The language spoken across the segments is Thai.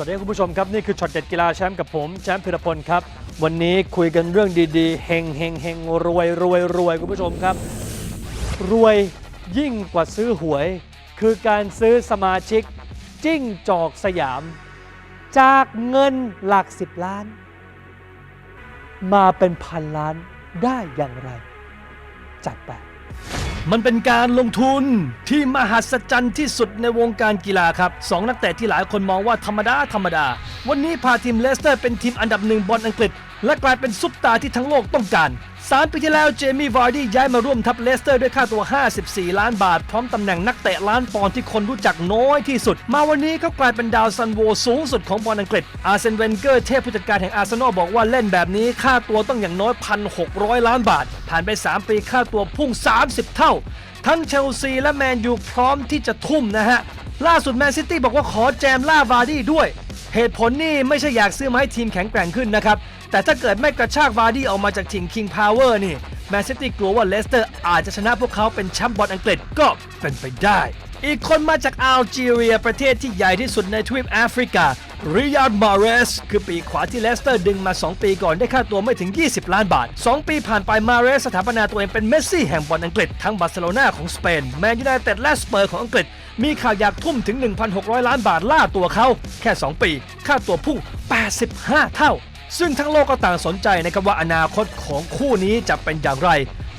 สวัสดีคุณผู้ชมครับ นี่คือช็อตเด็ดกีฬาแชมป์กับผมแชมป์พิรพลครับ วันนี้คุยกันเรื่องดีๆเฮงเฮงเฮงรวยรวยรวยคุณผู้ชมครับ รวยยิ่งกว่าซื้อหวย คือการซื้อสมาชิก จิ้งจอกสยาม จากเงินหลักสิบล้าน มาเป็นพันล้านได้อย่างไร จัดไป มันเป็นการลงทุนที่มหัศจรรย์ที่สุดในวงการกีฬาครับสองนักเตะที่หลายคนมองว่าธรรมดาธรรมดา วันนี้พาทีมเลสเตอร์เป็นทีมอันดับหนึ่งบอลอังกฤษ และกลายเป็นซุปตาร์ที่ทั้งโลกต้องการสามปีที่แล้วเจมี่วาร์ดี้ย้ายมาร่วมทัพเลสเตอร์ด้วยค่าตัว 54 ล้านบาท พร้อมตำแหน่งนักเตะล้านปอนด์ที่คนรู้จักน้อยที่สุด มาวันนี้เขากลายเป็นดาวซันโวสูงสุดของบอลอังกฤษ อาร์เซนเวนเกอร์เทพผู้จัดการแห่งอาร์เซนอลบอกว่าเล่นแบบนี้ค่าตัวต้องอย่างน้อย 1,600 ล้านบาท ผ่านไป 3 ปีค่าตัวพุ่ง 30 เท่า ทั้งเชลซีและแมนยูพร้อมที่จะทุ่มนะฮะล่าสุดแมนซิตี้บอกว่าขอแจมล่าวาร์ดี้ด้วย เหตุผลนี่ไม่ใช่อยากซื้อมาให้ทีมแข็งแกร่งขึ้นนะครับ แต่ถ้าเกิดไม่กระชากวาร์ดี้ออกมาจากทีมคิงพาวเวอร์นี่แมนซิตี้กลัวว่าเลสเตอร์อาจจะชนะพวกเขาเป็นแชมป์บอลอังกฤษก็เป็นไปได้ อีกคนมาจากอัลจีเรียประเทศที่ใหญ่ที่สุดในทวีปแอฟริกา ริยาดมาเรสคือปีกขวาที่เลสเตอร์ดึงมา 2 ปีก่อนได้ค่าตัวไม่ถึง 20 ล้านบาท 2 ปีผ่านไปมาเรสสถาปนาตัวเองเป็นเมสซี่แห่งบอลอังกฤษ ทั้งบาร์เซโลนาของสเปน แมนยูไนเต็ดและสเปอร์ของอังกฤษ มีข่าวอยากทุ่มถึง 1,600 ล้านบาทล่าตัวเขา แค่ 2 ปี ค่าตัวพุ่ง 85 เท่า ซึ่งทั้งโลกก็ต่างสนใจนะครับว่าอนาคตของคู่นี้จะเป็นอย่างไร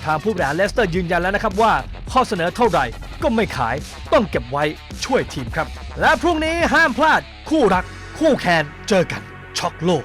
ทางผู้บริหารเลสเตอร์ยืนยันแล้วนะครับว่า ข้อเสนอเท่าไหร่ก็ไม่ขาย ต้องเก็บไว้ช่วยทีมครับ และพรุ่งนี้ห้ามพลาดคู่รัก คู่แคนเจอกันช็อกโลก